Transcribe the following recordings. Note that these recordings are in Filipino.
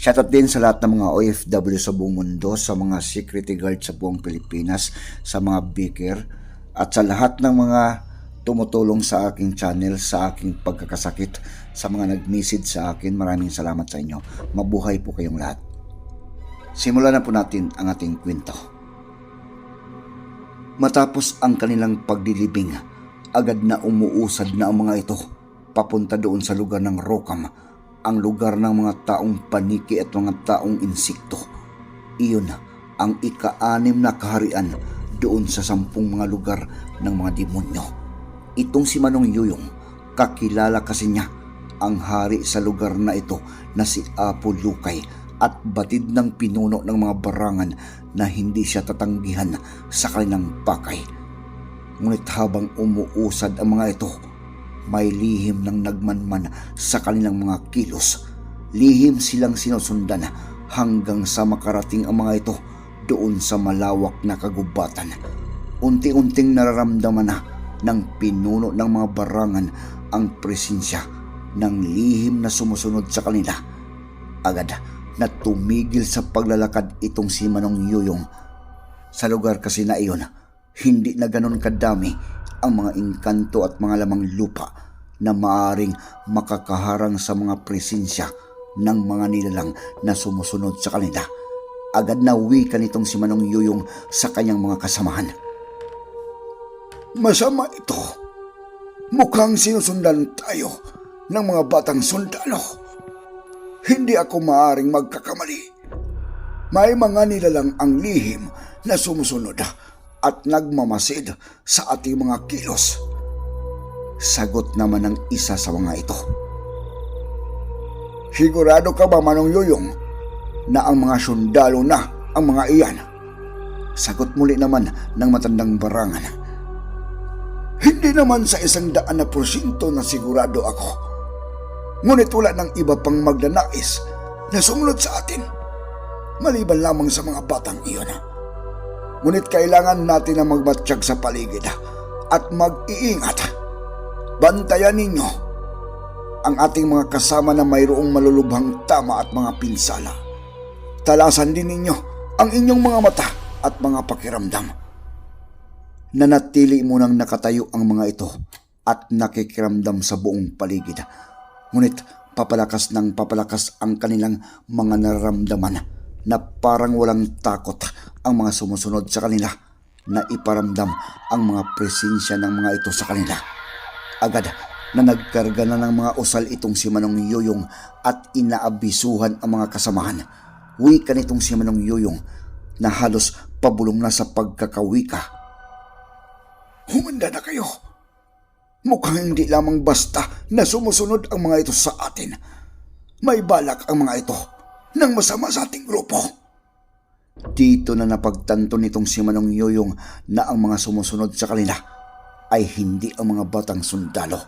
Shoutout din sa lahat ng mga OFW sa buong mundo, sa mga security guard sa buong Pilipinas, sa mga beaker, at sa lahat ng mga tumutulong sa aking channel, sa aking pagkakasakit, sa mga nag-message sa akin. Maraming salamat sa inyo. Mabuhay po kayong lahat. Simulan na po natin ang ating kwento. Matapos ang kanilang pagdilibing, agad na umuusad na ang mga ito papunta doon sa lugar ng Rokam, ang lugar ng mga taong paniki at mga taong insikto. Iyon ang ika-anim na kaharian doon sa sampung mga lugar ng mga demonyo. Itong si Manong Yuyong, kakilala kasi niya ang hari sa lugar na ito na si Apo Lukay at batid ng pinuno ng mga barangan na hindi siya tatanggihan sa kanilang pakay. Ngunit habang umuusad ang mga ito, may lihim ng nagmanman sa kanilang mga kilos. Lihim silang sinusundan hanggang sa makarating ang mga ito doon sa malawak na kagubatan. Unti-unting nararamdaman na ng pinuno ng mga barangan ang presensya ng lihim na sumusunod sa kanila. Agad na tumigil sa paglalakad itong si Manong Yuyong. Sa lugar kasi na iyon, hindi na ganon kadami ang mga engkanto at mga lamang lupa na maaring makakaharang sa mga presensya ng mga nilalang na sumusunod sa kanila. Agad na uwi ka nitong si Manong Yuyong sa kanyang mga kasamahan. Masama ito. Mukhang sinusundan tayo ng mga batang sundalo. Hindi ako maaring magkakamali. May mga nilalang ang lihim na sumusunod at nagmamasid sa ating mga kilos. Sagot naman ng isa sa mga ito. Sigurado ka ba, Manong Yoyong, na ang mga sundalo na ang mga iyan? Sagot muli naman ng matandang barangan. Hindi naman sa isang daan na porsyento na sigurado ako. Ngunit wala ng iba pang magdanais na sumunod sa atin. Maliban lamang sa mga batang iyon. Ngunit kailangan natin na magmatsyag sa paligid at mag-iingat. Bantayan ninyo ang ating mga kasama na mayroong malulubhang tama at mga pinsala. Talasan din ninyo ang inyong mga mata at mga pakiramdam. Nanatili munang nakatayo ang mga ito at nakikiramdam sa buong paligid. Ngunit papalakas ng papalakas ang kanilang mga nararamdaman na parang walang takot ang mga sumusunod sa kanila na iparamdam ang mga presensya ng mga ito sa kanila. Agad na nagkarga na ng mga usal itong si Manong Yoyong at inaabisuhan ang mga kasamahan. Wika nitong si Manong Yoyong na halos pabulong na sa pagkakawika. Humanda na kayo. Mukhang hindi lamang basta na sumusunod ang mga ito sa atin. May balak ang mga ito ng masama sa ating grupo. Dito na napagtanto nitong si Manong Yoyong na ang mga sumusunod sa kanila ay hindi ang mga batang sundalo.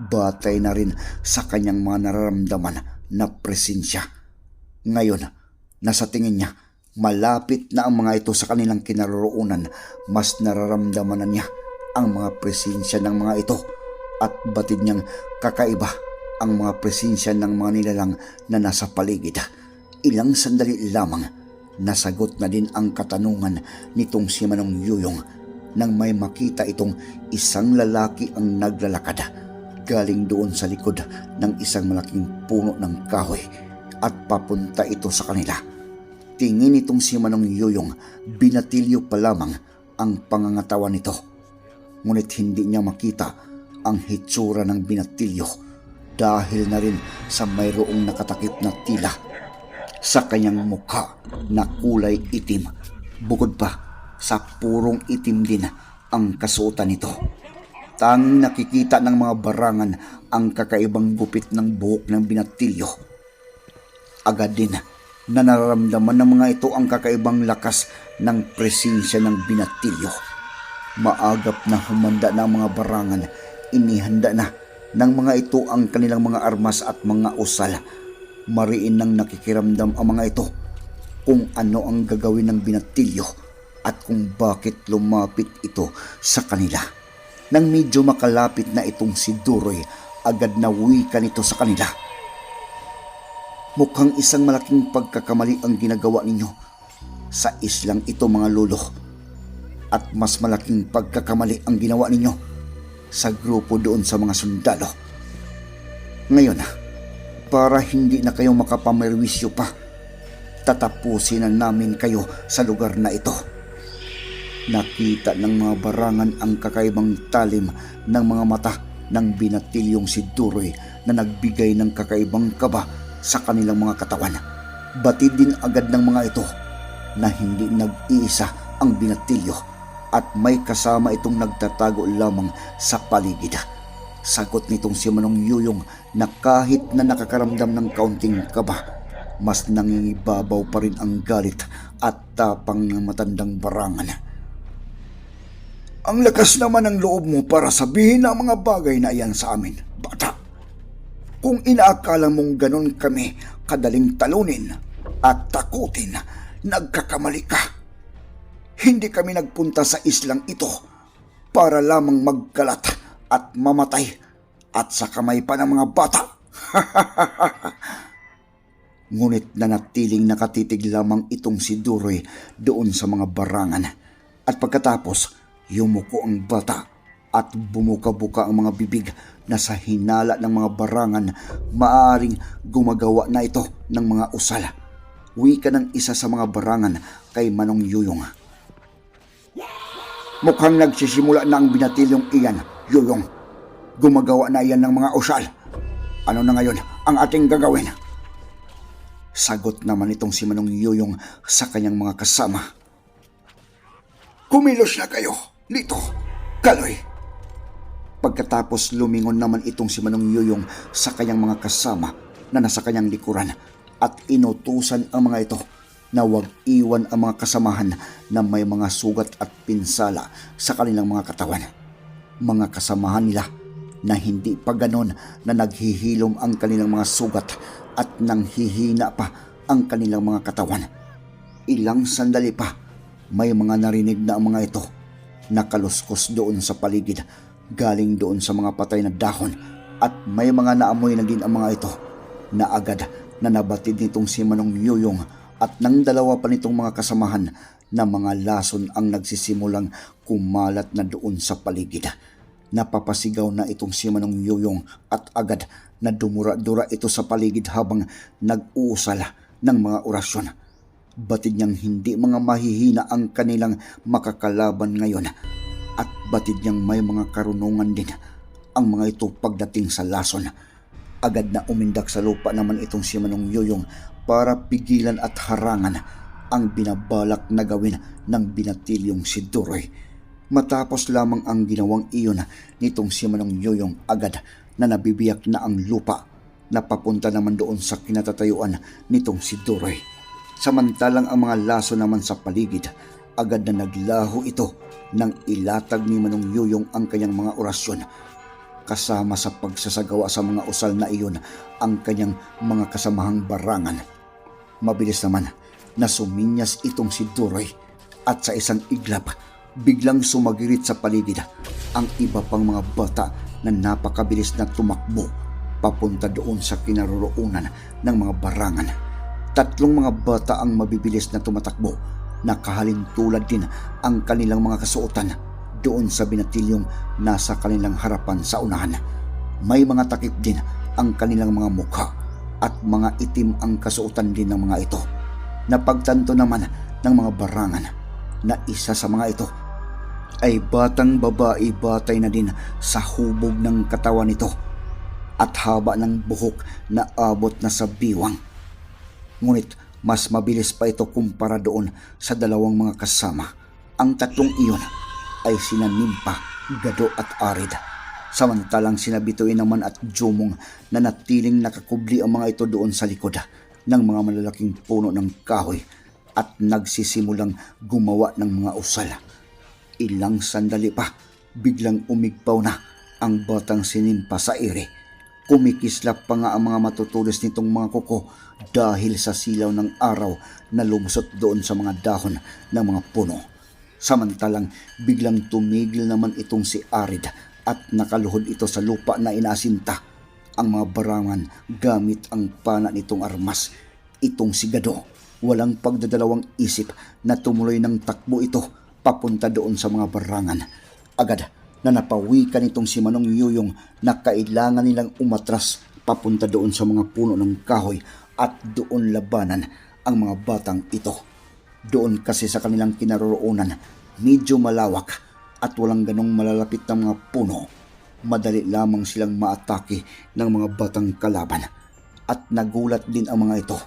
Batay na rin sa kanyang mga nararamdaman na presensya. Ngayon, nasa tingin niya, malapit na ang mga ito sa kanilang kinaroroonan, mas nararamdaman na niya ang mga presensya ng mga ito at batid niyang kakaiba ang mga presensya ng mga nilalang na nasa paligid. Ilang sandali lamang, nasagot na din ang katanungan nitong si Manong Yuyong nang may makita itong isang lalaki ang naglalakad galing doon sa likod ng isang malaking puno ng kahoy at papunta ito sa kanila. tingin nitong si Manong Yoyong, binatilyo pa lamang ang pangangatawan nito. Ngunit hindi niya makita ang hitsura ng binatilyo dahil na rin sa mayroong nakatakip na tila sa kanyang mukha na kulay itim. Bukod pa sa purong itim din ang kasuotan nito. Tanging nakikita ng mga barangan ang kakaibang gupit ng buhok ng binatilyo. Agad din na nararamdaman ng mga ito ang kakaibang lakas ng presensya ng binatilyo. Maagap na humanda na ang mga barangan, inihanda na ng mga ito ang kanilang mga armas at mga usal. Mariin nang nakikiramdam ang mga ito kung ano ang gagawin ng binatilyo at kung bakit lumapit ito sa kanila. Nang medyo makalapit na itong si Duroy, agad na wika nito sa kanila. Mukhang isang malaking pagkakamali ang ginagawa ninyo sa islang ito mga lolo. At mas malaking pagkakamali ang ginawa ninyo sa grupo doon sa mga sundalo. Ngayon, para hindi na kayo makapamerwisyo pa, tatapusin na namin kayo sa lugar na ito. Nakita ng mga barangan ang kakaibang talim ng mga mata ng binatilyong si Duroy na nagbigay ng kakaibang kaba sa kanilang mga katawan. Batid din agad ng mga ito na hindi nag-iisa ang binatilyo at may kasama itong nagtatago lamang sa paligid. Sagot nitong si Manong Yuyong na kahit na nakakaramdam ng kaunting kaba, mas nangingibabaw pa rin ang galit at tapang ng matandang barangan. Ang lakas naman ng loob mo para sabihin ang mga bagay na iyan sa amin, bata. Kung inaakala mong ganon kami kadaling talunin at takutin, nagkakamali ka. Hindi kami nagpunta sa islang ito para lamang magkalat at mamatay at sa kamay pa ng mga bata. Ngunit nanatiling nakatitig lamang itong si Duroy doon sa mga barangan. At pagkatapos, yumuko ang bata at bumuka-buka ang mga bibig na sa hinala ng mga barangan maaaring gumagawa na ito ng mga usala. Wika ng isa sa mga barangan kay Manong Yuyong. Mukhang nagsisimula na ang binatilyong iyan, Yuyong. Gumagawa na iyan ng mga usal. Ano na ngayon ang ating gagawin? Sagot naman itong si Manong Yuyong sa kanyang mga kasama. Kumilos na kayo, Lito, Kaloy. Pagkatapos lumingon naman itong si Manong Yuyong sa kanyang mga kasama na nasa kanyang likuran at inutusan ang mga ito na huwag iwan ang mga kasamahan na may mga sugat at pinsala sa kanilang mga katawan. Mga kasamahan nila na hindi pa ganon na naghihilom ang kanilang mga sugat at nang hihina pa ang kanilang mga katawan. Ilang sandali pa, may mga narinig na ang mga ito nakaluskos doon sa paligid galing doon sa mga patay na dahon at may mga naamoy na din ang mga ito na agad na nabatid nitong si Manong Yuyong at ng dalawa pa nitong mga kasamahan na mga lason ang nagsisimulang kumalat na doon sa paligid. Napapasigaw na itong si Manong Yuyong at agad na dumura-dura ito sa paligid habang nag-uusala ng mga orasyon. Batid niyang hindi mga mahihina ang kanilang makakalaban ngayon at batid niyang may mga karunungan din ang mga ito pagdating sa lason. Agad na umindak sa lupa naman itong si Manong Yoyong para pigilan at harangan ang binabalak na gawin ng binatilyong si Duroy. Matapos lamang ang ginawang iyon nitong si Manong Yoyong agad na nabibiyak na ang lupa na papunta naman doon sa kinatatayuan nitong si Duroy. Samantalang ang mga laso naman sa paligid, agad na naglaho ito nang ilatag ni Manong Yoyong ang kanyang mga orasyon. Kasama sa pagsasagawa sa mga usal na iyon ang kanyang mga kasamahang barangan. Mabilis naman na suminyas itong si Duroy at sa isang iglap biglang sumagirit sa paligid ang iba pang mga bata na napakabilis na tumakbo papunta doon sa kinaroroonan ng mga barangan. Tatlong mga bata ang mabibilis na tumatakbo. Nakahalin tulad din ang kanilang mga kasuotan doon sa binatilyong nasa kanilang harapan sa unahan. May mga takip din ang kanilang mga mukha at mga itim ang kasuotan din ng mga ito. Napagtanto naman ng mga barangan na isa sa mga ito ay batang babae batay na din sa hubog ng katawan nito at haba ng buhok na abot na sa biwang. Ngunit mas mabilis pa ito kumpara doon sa dalawang mga kasama. Ang tatlong iyon ay sina Gado at Arid. Samantalang sina Bitoy naman at Jumong na natiling nakakubli ang mga ito doon sa likod ng mga malalaking puno ng kahoy at nagsisimulang gumawa ng mga usal. Ilang sandali pa, biglang umigpaw na ang batang sinimpa sa ere. Kumikislap pa nga ang mga matutulis nitong mga kuko dahil sa silaw ng araw na lumusot doon sa mga dahon ng mga puno. Samantalang biglang tumigil naman itong si Arid at nakaluhod ito sa lupa na inasinta. Ang mga barangan gamit ang pana nitong armas. Itong si Gado, walang pagdadalawang isip na tumuloy ng takbo ito papunta doon sa mga barangan. Agad na napawikan itong si Manong Yuyong na kailangan nilang umatras papunta doon sa mga puno ng kahoy at doon labanan ang mga batang ito. Doon kasi sa kanilang kinaroroonan, medyo malawak at walang ganong malalapit na mga puno. Madali lamang silang maatake ng mga batang kalaban. At nagulat din ang mga ito.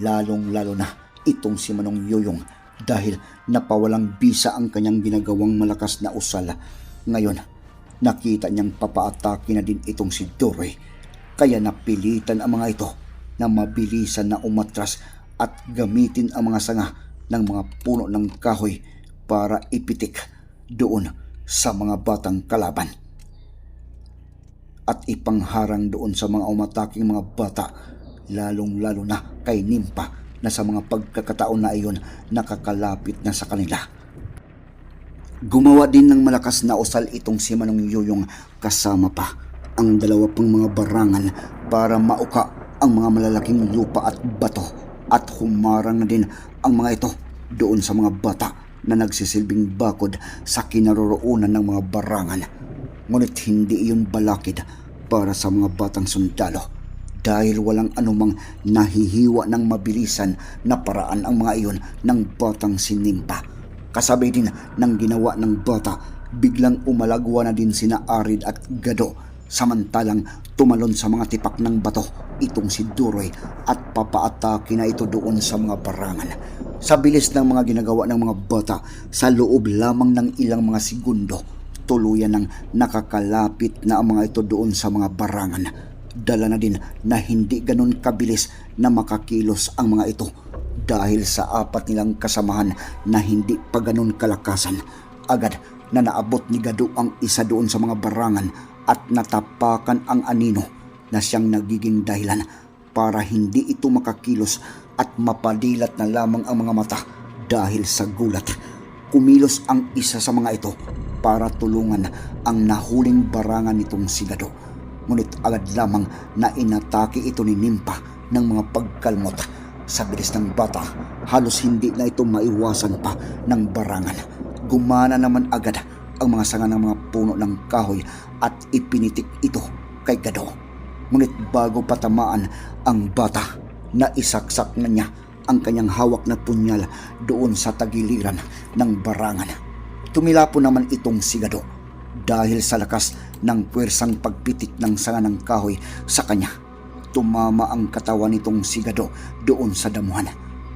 Lalong lalo na itong si Manong Yoyong dahil napawalang bisa ang kanyang ginagawang malakas na usal. Ngayon, nakita niyang papaatake na din itong si Doroy. Kaya napilitan ang mga ito na mabilisan na umatras at gamitin ang mga sanga ng mga puno ng kahoy para ipitik doon sa mga batang kalaban. At ipangharang doon sa mga umataking mga bata, lalong-lalo na kay Nimpa na sa mga pagkakataon na iyon nakakalapit na sa kanila. Gumawa din ng malakas na usal itong si Manong Yoyong kasama pa ang dalawa pang mga barangan para mauka ang mga malalaking lupa at bato at humarang na din ang mga ito doon sa mga bata na nagsisilbing bakod sa kinaroroonan ng mga barangan. Ngunit hindi iyon balakid para sa mga batang sundalo dahil walang anumang nahihiwa ng mabilisan na paraan ang mga iyon ng batang sinimpa. Kasabay din ng ginawa ng bata, biglang umalagwa na din sina Arid at Gado samantalang tumalon sa mga tipak ng bato itong si Duroy at papaatake na ito doon sa mga barangan. Sa bilis ng mga ginagawa ng mga bata sa loob lamang ng ilang mga segundo, tuluyan ng nakakalapit na ang mga ito doon sa mga barangan. Dala na din na hindi ganun kabilis na makakilos ang mga ito dahil sa apat nilang kasamahan na hindi pa ganun kalakasan. Agad na naabot ni Gado ang isa doon sa mga barangan at natapakan ang anino na siyang nagiging dahilan para hindi ito makakilos at mapadilat na lamang ang mga mata dahil sa gulat. Kumilos ang isa sa mga ito para tulungan ang nahuling barangan nitong si Gado. Ngunit agad lamang na inatake ito ni Nimpa ng mga pagkalmot. Sa bilis ng bata, halos hindi na ito maiwasan pa ng barangan. Gumana naman agad ang mga sanga ng mga puno ng kahoy at ipinitik ito kay Gado. Ngunit bago patamaan ang bata, naisaksak na niya ang kanyang hawak na punyal doon sa tagiliran ng barangan. Tumilapo naman itong si Gado dahil sa lakas ng puwersang pagpitik ng sanga ng kahoy sa kanya. Tumama ang katawan nitong si Gado doon sa damuhan.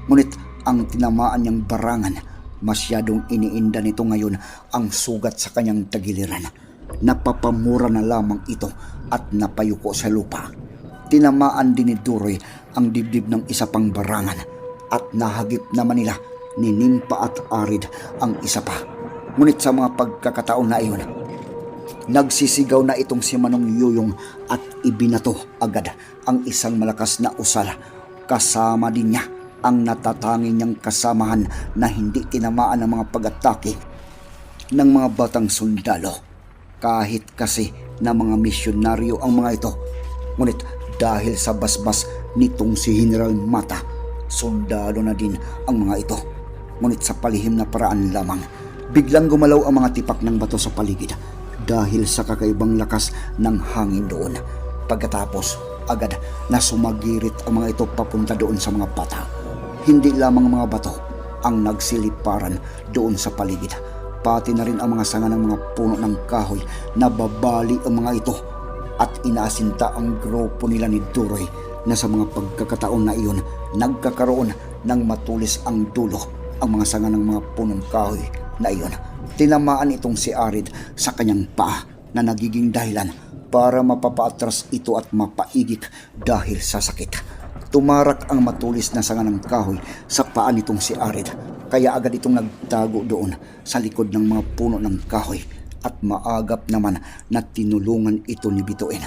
Ngunit ang tinamaan niyang barangan Masyadong iniinda nito ngayon ang sugat sa kanyang tagiliran. Napapamura na lamang ito at napayuko sa lupa. Tinamaan din ni Duroy ang dibdib ng isa pang barangan at nahagip naman nila ni Nimpa at Arid ang isa pa. Ngunit sa mga pagkakataon na iyon, nagsisigaw na itong si Manong Yuyong at ibinato agad ang isang malakas na usala. Kasama din niya ang natatanging niyang kasamahan na hindi tinamaan ng mga pag-atake ng mga batang sundalo. Kahit kasi na mga misyonaryo ang mga ito. Ngunit dahil sa basbas nitong si General Mata, sundalo na din ang mga ito. Ngunit sa palihim na paraan lamang, biglang gumalaw ang mga tipak ng bato sa paligid dahil sa kakaibang lakas ng hangin doon. Pagkatapos, agad na sumagirit ang mga ito papunta doon sa mga bata Hindi lamang mga bato ang nagsiliparan doon sa paligid. Pati na rin ang mga sanga ng mga puno ng kahoy na babali ang mga ito at inaasinta ang grupo nila ni Duroy na sa mga pagkakataon na iyon nagkakaroon ng matulis ang dulo ang mga sanga ng mga punong kahoy na iyon. Tinamaan itong si Arid sa kanyang paa na nagiging dahilan para mapapaatras ito at mapaigik dahil sa sakit. Tumarak ang matulis na sanga ng kahoy sa paa nitong si Arid kaya agad itong nagtago doon sa likod ng mga puno ng kahoy at maagap naman na tinulungan ito ni Bituin.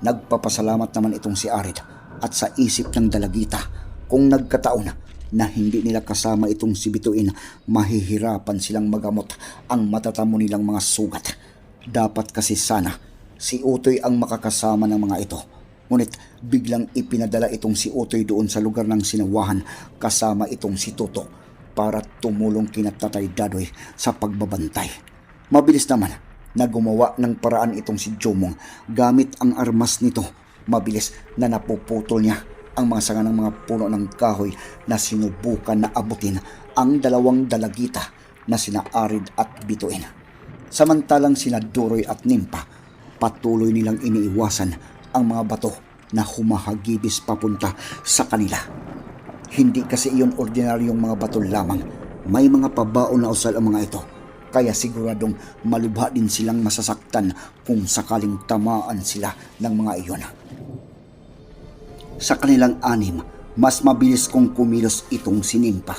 Nagpapasalamat naman itong si Arid at sa isip ng dalagita kung nagkataon na hindi nila kasama itong si Bituin, mahihirapan silang magamot ang matatamo nilang mga sugat. Dapat kasi sana si Utoy ang makakasama ng mga ito. Ngunit biglang ipinadala itong si Utoy doon sa lugar ng sinawahan kasama itong si Tuto para tumulong kina Tatay Dadoy sa pagbabantay. Mabilis naman na gumawa ng paraan itong si Jomong gamit ang armas nito. Mabilis na napuputol niya ang mga sanga ng mga puno ng kahoy na sinubukan na abutin ang dalawang dalagita na sina Arid at Bituin. Samantalang sina Duroy at Nimpa, patuloy nilang iniiwasan ang mga bato na humahagibis papunta sa kanila. Hindi kasi iyon ordinaryong mga bato lamang. May mga pabaon na usal ang mga ito. Kaya siguradong malubha din silang masasaktan kung sakaling tamaan sila ng mga iyon. Sa kanilang anim, mas mabilis kong kumilos itong sinimpa.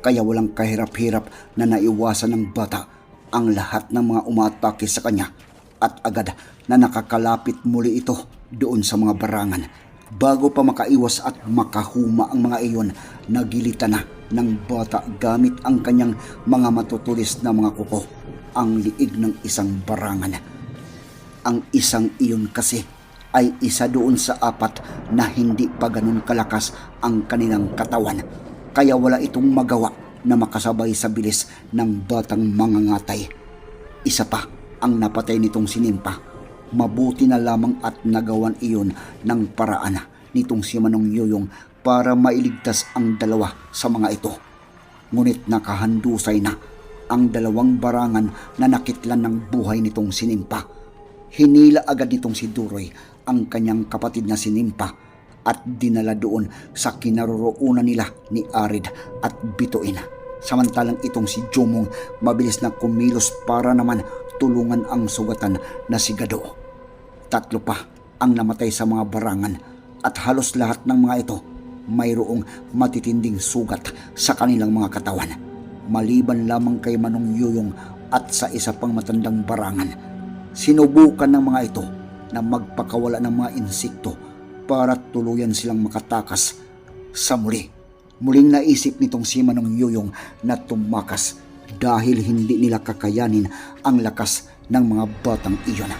Kaya walang kahirap-hirap na naiwasan ng bata ang lahat ng mga umatake sa kanya at agad na nakakalapit muli ito doon sa mga barangan. Bago pa makaiwas at makahuma ang mga iyon, nagilita na ng bata gamit ang kanyang mga matutulis na mga kuko ang liig ng isang barangan. Ang isang iyon kasi ay isa doon sa apat na hindi pa ganun kalakas ang kanilang katawan. Kaya wala itong magawa na makasabay sa bilis ng batang mangangatay. Isa pa ang napatay nitong sinimpa. Mabuti na lamang at nagawan iyon ng paraan nitong si Manong Yoyong para mailigtas ang dalawa sa mga ito. Ngunit nakahandusay na ang dalawang barangan na nakitlan ng buhay nitong sinimpa. Hinila agad nitong si Duroy ang kanyang kapatid na sinimpa at dinala doon sa kinaroroonan nila ni Arid at Bituin. Samantalang itong si Jomong mabilis na kumilos para naman tulungan ang sugatan na si Gado. Tatlo pa ang namatay sa mga barangan at halos lahat ng mga ito mayroong matitinding sugat sa kanilang mga katawan. Maliban lamang kay Manong Yuyong at sa isa pang matandang barangan. Sinubukan ng mga ito na magpakawala ng mga insekto para tuluyan silang makatakas sa muli. Muling naisip nitong si Manong Yuyong na tumakas dahil hindi nila kakayanin ang lakas ng mga batang iyon.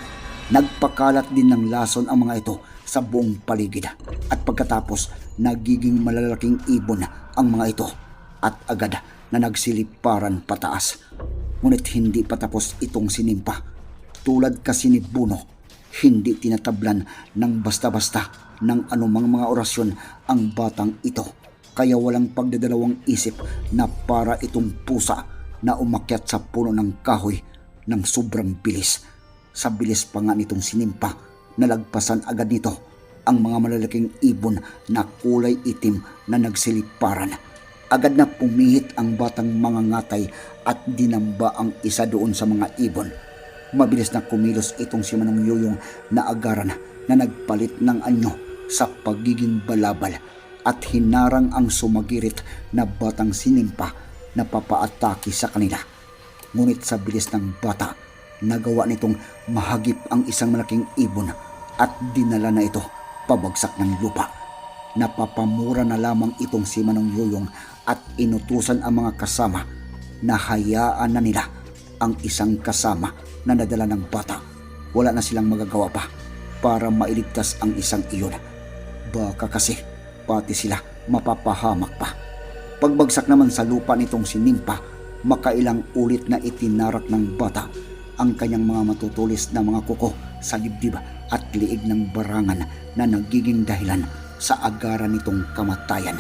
Nagpakalat din ng lason ang mga ito sa buong paligid at pagkatapos nagiging malalaking ibon ang mga ito at agad na nagsiliparan pataas. Ngunit hindi pa tapos itong sinimpa. Tulad kasi ni Buno, hindi tinatablan ng basta-basta ng anumang mga orasyon ang batang ito. Kaya walang pagdadalawang isip na para itong pusa na umakyat sa puno ng kahoy ng sobrang bilis. Sa bilis pa nga nitong sinimpa, nalagpasan agad nito ang mga malalaking ibon na kulay itim na nagsiliparan. Agad na pumihit ang batang mangangatay at dinamba ang isa doon sa mga ibon. Mabilis na kumilos itong si Manong Yoyong na agaran na nagpalit ng anyo sa pagiging balabal at hinarang ang sumagirit na batang sinimpa na papaatake sa kanila. Ngunit sa bilis ng bata, nagawa nitong mahagip ang isang malaking ibon at dinala na ito pabagsak ng lupa. Napapamura na lamang itong si Manong Yoyong at inutusan ang mga kasama na hayaan na nila ang isang kasama na nadala ng bata. Wala na silang magagawa pa para mailigtas ang isang iyon. Baka kasi pati sila mapapahamak pa. Pagbagsak naman sa lupa nitong si Nimpa, makailang ulit na itinarak ng bata ang kanyang mga matutulis na mga kuko sa dibdib at liig ng barangan na nagiging dahilan sa agaran nitong kamatayan.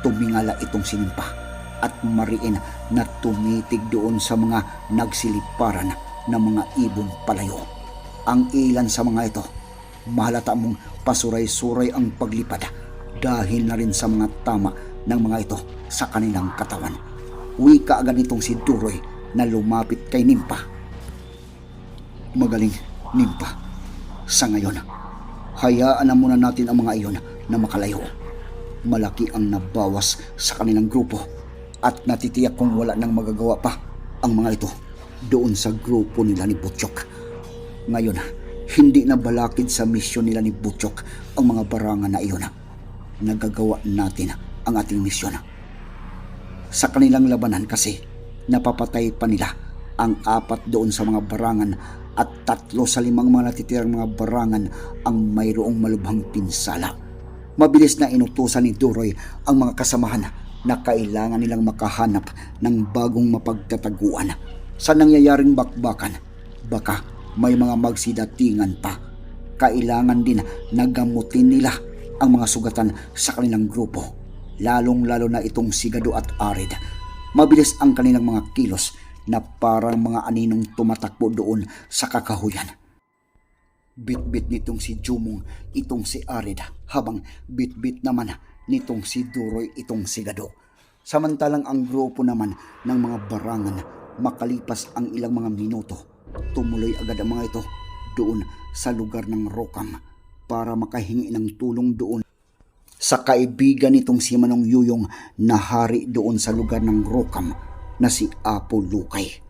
tumingala itong sinimpa at mariin na tumitig doon sa mga nagsiliparan ng mga ibon palayo. Ang ilan sa mga ito, mahalata mong pasuray-suray ang paglipad dahil na rin sa mga tama ng mga ito sa kanilang katawan. Wika agad itong si Duroy na lumapit kay Nimpa. Magaling, Nimpa. Sa ngayon, hayaan na muna natin ang mga iyon na makalayo. Malaki ang nabawas sa kanilang grupo at natitiyak kung wala nang magagawa pa ang mga ito doon sa grupo nila ni Butchok. Ngayon, hindi na balakid sa misyon nila ni Butchok ang mga barangan na iyon. Nagagawa natin ang ating misyon. Sa kanilang labanan kasi, napapatay pa nila ang apat doon sa mga barangan at tatlo sa limang mga natitirang mga barangan ang mayroong malubhang pinsala. Mabilis na inutusan ni Duroy ang mga kasamahan na kailangan nilang makahanap ng bagong mapagtataguan. Sa nangyayaring bakbakan, baka may mga magsidatingan pa. Kailangan din na gamutin nila ang mga sugatan sa kanilang grupo, lalong-lalo na itong sigado at arid. Mabilis ang kanilang mga kilos na parang mga aninong tumatakbo doon sa kakahuyan. Bit-bit nitong si Jumong itong si Arid habang bit-bit naman nitong si Duroy itong si Gado. Samantalang ang grupo naman ng mga barangan makalipas ang ilang mga minuto, tumuloy agad ang mga ito doon sa lugar ng Rokam para makahingi ng tulong doon sa kaibigan nitong si Manong Yuyong na hari doon sa lugar ng Rokam na si Apo Lukay.